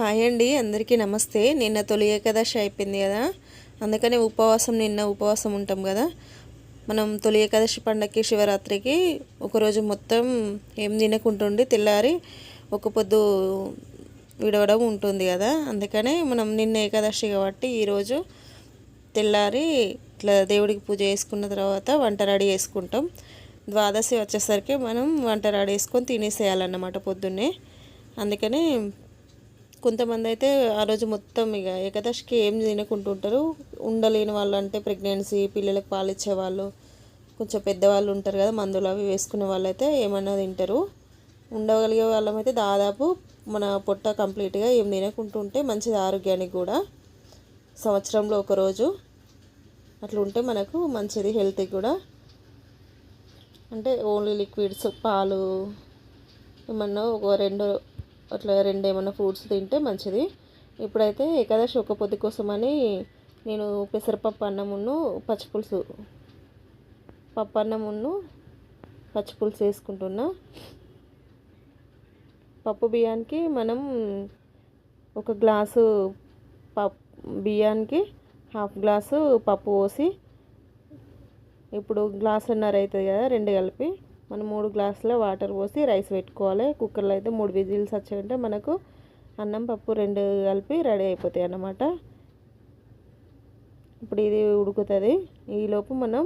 Hi అండి అందరికీ నమస్తే. నిన్న తొలి ఏకాదశి అయిపోయింది కదా? అందుకనే ఉపవాసం నిన్న ఉపవాసం ఉంటాం కదా? మనం తొలి ఏకాదశి పండగకి శివరాత్రికి ఒకరోజు మొత్తం ఏం తినకుంటుండి తెల్లారి ఒక పొద్దు విడవడం ఉంటుంది కదా? అందుకనే మనం నిన్న ఏకాదశి కాబట్టి ఈరోజు తెల్లారి ఇట్లా దేవుడికి పూజ చేసుకున్న తర్వాత వంట రెడీ చేసుకుంటాం. ద్వాదశి వచ్చేసరికి మనం వంట రెడీ వేసుకొని తినేసేయాలన్నమాట పొద్దున్నే. అందుకని కొంతమంది అయితే ఆ రోజు మొత్తం ఇక ఏకదశికి ఏం తినకుంటుంటారు. ఉండలేని వాళ్ళు అంటే ప్రెగ్నెన్సీ పిల్లలకు పాలు ఇచ్చేవాళ్ళు కొంచెం పెద్దవాళ్ళు ఉంటారు కదా మందులు అవి వేసుకునే వాళ్ళు అయితే ఏమన్నా తింటారు. ఉండగలిగే వాళ్ళమైతే దాదాపు మన పొట్ట కంప్లీట్గా ఏం తినకుంటుంటే మంచిది ఆరోగ్యానికి కూడా. సంవత్సరంలో ఒకరోజు అట్లా ఉంటే మనకు మంచిది హెల్త్కి కూడా. అంటే ఓన్లీ లిక్విడ్స్ పాలు ఏమన్నా ఒక రెండు అట్లా రెండు ఏమైనా ఫ్రూట్స్ తింటే మంచిది. ఇప్పుడైతే ఏకాదశి ఒక పొద్దు కోసమని నేను పెసరపప్పు అన్నమును పచ్చిపులుసు పప్పు అన్నమును పచ్చిపులుసు వేసుకుంటున్నా. పప్పు బియ్యానికి మనం ఒక గ్లాసు పప్పు బియ్యానికి హాఫ్ గ్లాసు పప్పు పోసి ఇప్పుడు గ్లాసున్నర అవుతుంది కదా రెండు కలిపి మనం మూడు గ్లాసుల వాటర్ పోసి రైస్ పెట్టుకోవాలి. కుక్కర్లో అయితే మూడు విజిల్స్ వచ్చాయంటే మనకు అన్నం పప్పు రెండు కలిపి రెడీ అయిపోతాయి అన్నమాట. ఇప్పుడు ఇది ఉడుకుతుంది. ఈలోపు మనం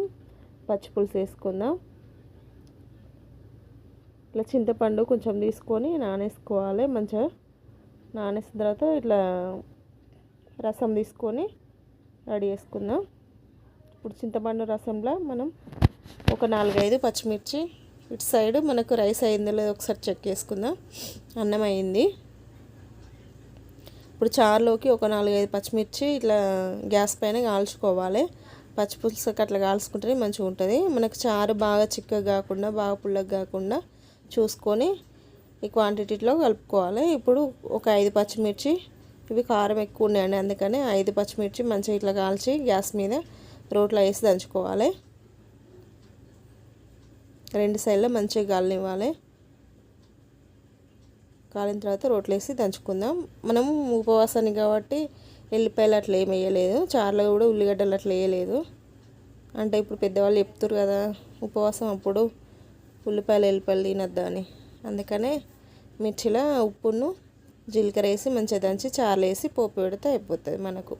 పచ్చిపులుసు వేసుకుందాం. ఇట్లా చింతపండు కొంచెం తీసుకొని నానేసుకోవాలి. మంచిగా నానేసిన తర్వాత ఇట్లా రసం తీసుకొని రెడీ చేసుకుందాం. ఇప్పుడు చింతపండు రసంలో మనం ఒక నాలుగైదు పచ్చిమిర్చి ఇటు సైడ్ మనకు రైస్ అయిందో లేదో ఒకసారి చెక్ చేసుకుందాం. అన్నం అయింది. ఇప్పుడు చారులోకి ఒక నాలుగైదు పచ్చిమిర్చి ఇట్లా గ్యాస్ పైన కాల్చుకోవాలి. పచ్చిపులుసుకి అట్లా కాల్చుకుంటేనే మంచిగా ఉంటుంది. మనకు చారు బాగా చిక్కగా కాకుండా బాగా పుల్లగా కాకుండా చూసుకొని ఈ క్వాంటిటీలో కలుపుకోవాలి. ఇప్పుడు ఒక ఐదు పచ్చిమిర్చి ఇవి కారం ఎక్కువ ఉన్నాయండి అందుకని ఐదు పచ్చిమిర్చి మంచిగా ఇట్లా కాల్చి గ్యాస్ మీద రోట్లో వేసి దంచుకోవాలి. రెండు సైడ్లో మంచిగా గాలినివ్వాలి. కాలిన తర్వాత రోట్లు వేసి దంచుకుందాం. మనం ఉపవాసాన్ని కాబట్టి ఎల్లిపాయలు అట్లా ఏమి వేయలేదు. చారులో కూడా ఉల్లిగడ్డలు అట్లా వేయలేదు. అంటే ఇప్పుడు పెద్దవాళ్ళు చెప్తారు కదా ఉపవాసం అప్పుడు ఉల్లిపాయలు ఎల్లిపాయలు తినద్దా అందుకనే మిర్చిలో ఉప్పును జీలకర్ర వేసి మంచిగా దంచి చారులు వేసి పోపు పెడితే అయిపోతుంది మనకు.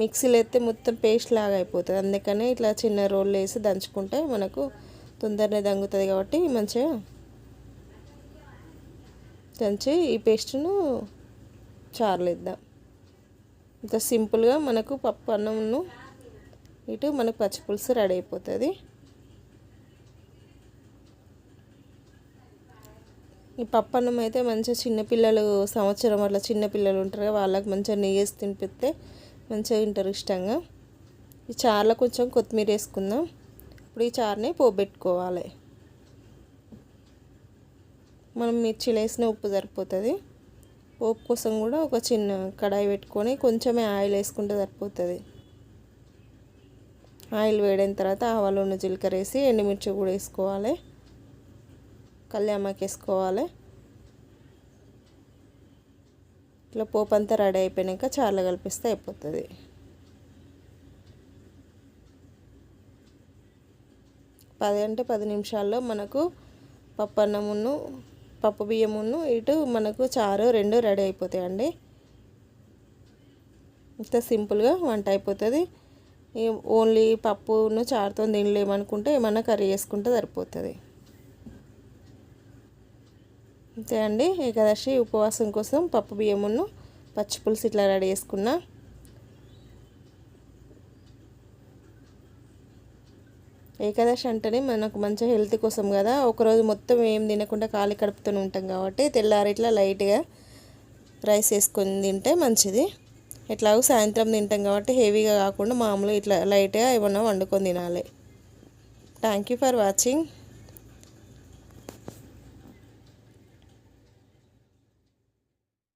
మిక్సీలో అయితే మొత్తం పేస్ట్ లాగా అయిపోతుంది. అందుకనే ఇట్లా చిన్న రోల్ వేసి దంచుకుంటే మనకు తొందరనే దంగుతుంది కాబట్టి మంచిగా దంచి ఈ పేస్ట్ను చారులేద్దాం. ఇంత సింపుల్గా మనకు పప్పు అన్నమును ఇటు మనకు పచ్చిపులుసు రెడీ అయిపోతుంది. ఈ పప్పు అన్నం అయితే మంచిగా చిన్నపిల్లలు సంవత్సరం అట్లా చిన్నపిల్లలు ఉంటారు వాళ్ళకి మంచిగా నెయ్యి తినిపిస్తే మంచిగా తింటారు ఇష్టంగా. ఈ చారులో కొంచెం కొత్తిమీర వేసుకుందాం. ఇప్పుడు ఈ చారుని పోబెట్టుకోవాలి. మనం మిర్చిలు వేసిన ఉప్పు సరిపోతుంది. పోపు కోసం కూడా ఒక చిన్న కడాయి పెట్టుకొని కొంచెమే ఆయిల్ వేసుకుంటే సరిపోతుంది. ఆయిల్ వేడైన తర్వాత ఆవాలు జీలకర్ర వేసి ఎండుమిర్చి కూడా వేసుకోవాలి. కళ్యామాకి వేసుకోవాలి. ఇట్లా పోపు అంతా రెడీ అయిపోయాక చాలా కలిపిస్తే అయిపోతుంది. పది అంటే పది నిమిషాల్లో మనకు పప్పు అన్నమును పప్పు బియ్యమును ఇటు మనకు చారు రెండు రెడీ అయిపోతాయండి. ఇంత సింపుల్గా వంట అయిపోతుంది. ఓన్లీ పప్పును చారుతో తినలేమనుకుంటే ఏమన్నా కర్రీ చేసుకుంటే సరిపోతుంది. అంతే అండి. ఏకాదశి ఉపవాసం కోసం పప్పు బియ్యమును పచ్చి పులుసు ఇట్లా రెడీ చేసుకున్నా. ఏకాదశి అంటేనే మనకు మంచి హెల్త్ కోసం కదా. ఒకరోజు మొత్తం ఏం తినకుండా ఖాళీ కడుపుతూనే ఉంటాం కాబట్టి తెల్లారి ఇట్లా లైట్గా రైస్ వేసుకొని తింటే మంచిది. ఎట్లాగో సాయంత్రం తింటాం కాబట్టి హెవీగా కాకుండా మామూలు ఇట్లా లైట్గా ఏమన్నా వండుకొని తినాలి. Thank you for watching.